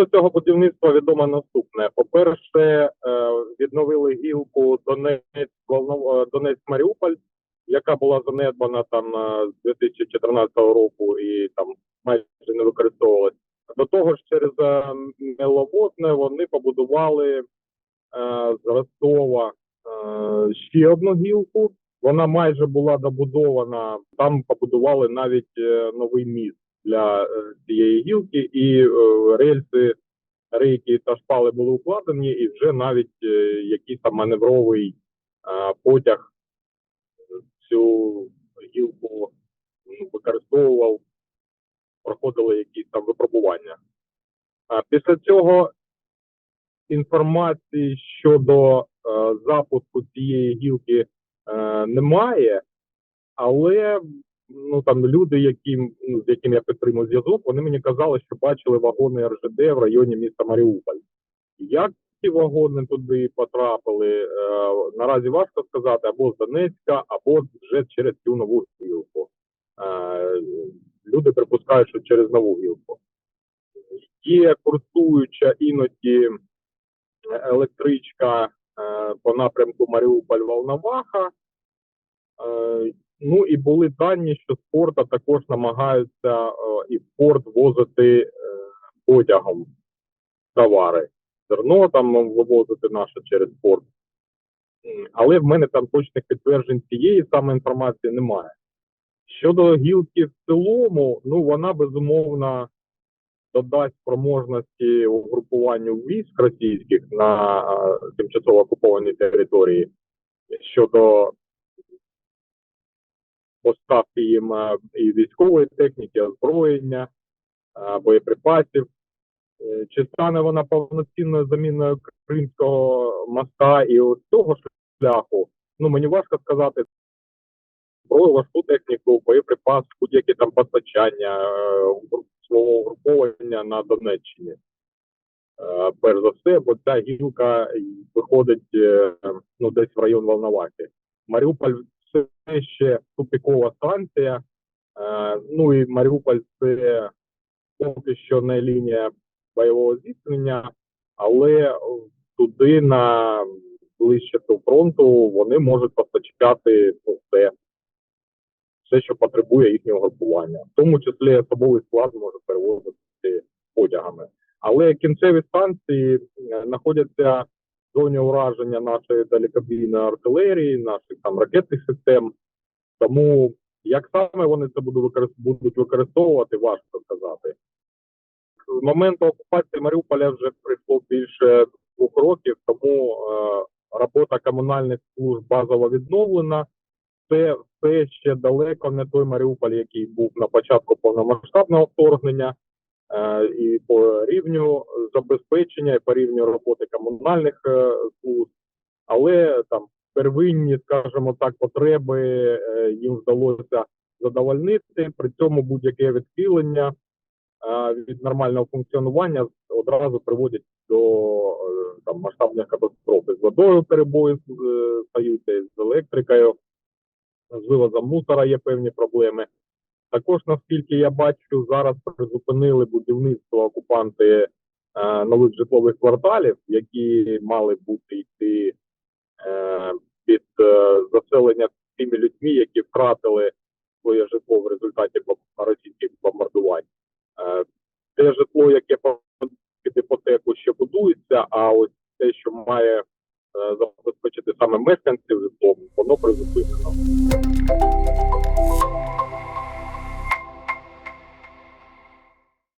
Щодо цього будівництва відомо наступне. По-перше, е, відновили гілку е, Донець-Маріуполь, яка була занедбана там е, з 2014 року і там майже не використовувалась. До того ж, через Меловодне вони побудували з Ростова ще одну гілку. Вона майже була добудована. Там побудували навіть новий міст для е, цієї гілки, і е, рельси, рейки та шпали були укладені, і вже навіть е, якийсь там маневровий потяг цю гілку ну, використовував, проходили якісь там випробування. Після цього інформації щодо запуску цієї гілки немає, але ну там люди, яким ну, з яким я підтримую зв'язок, вони мені казали, що бачили вагони РЖД в районі міста Маріуполь. Як ці вагони туди потрапили, е, наразі важко сказати, або з Донецька, або вже через цю нову гілку. Е, люди припускають, що через нову гілку. Є курсуюча іноді електричка е, по напрямку Маріуполь-Волноваха. Е, Ну і були дані, що з порта також намагаються е, і в порт возити е, потягом товари. Зерно там вивозити наше через порт. Але в мене там точних підтверджень цієї саме інформації немає. Щодо гілки в цілому, ну вона безумовно додасть спроможності угрупуванню військ російських на е, тимчасово окупованій території щодо поставки їм і військової техніки, озброєння, е, боєприпасів. Е, Чи стане вона повноцінною заміною Кримського моста і от цього шляху? Ну мені важко сказати. Зброю, важку техніку, боєприпас, будь-які там постачання е, свого угруповання на Донеччині. Перш за все, бо ця гілка виходить ну, десь в район Волновахи. Маріуполь все ще тупікова станція. Е, Ну і Маріуполь це поки що не лінія бойового зіткнення, але туди на ближче до фронту вони можуть постачати ну, все, все, що потребує їхнього групування. В тому числі особовий склад може перевозити потягами. Але кінцеві станції е, знаходяться зоні ураження нашої далекобійної артилерії, наших там ракетних систем. Тому як саме вони це будуть використовувати, важко сказати. З моменту окупації Маріуполя вже пройшло більше двох років, тому е, робота комунальних служб базово відновлена. Це все ще далеко не той Маріуполь, який був на початку повномасштабного вторгнення. Е, і по рівню забезпечення, і по рівню роботи комунальних е, служб, але там первинні, скажімо так, потреби е, їм вдалося задовольнити. При цьому будь-яке відхилення від нормального функціонування одразу приводять до там масштабних катастроф. З водою перебої стаються, з електрикою, з вивозом мусора є певні проблеми. Також, наскільки я бачу, зараз призупинили будівництво окупанти е, нових житлових кварталів, які мали бути йти е, під е, заселення тими людьми, які втратили своє житло в результаті російських бомбардувань. Е, те житло, яке під іпотеку ще будується, а ось те, що має е, забезпечити саме мешканців житлом, воно призупинено.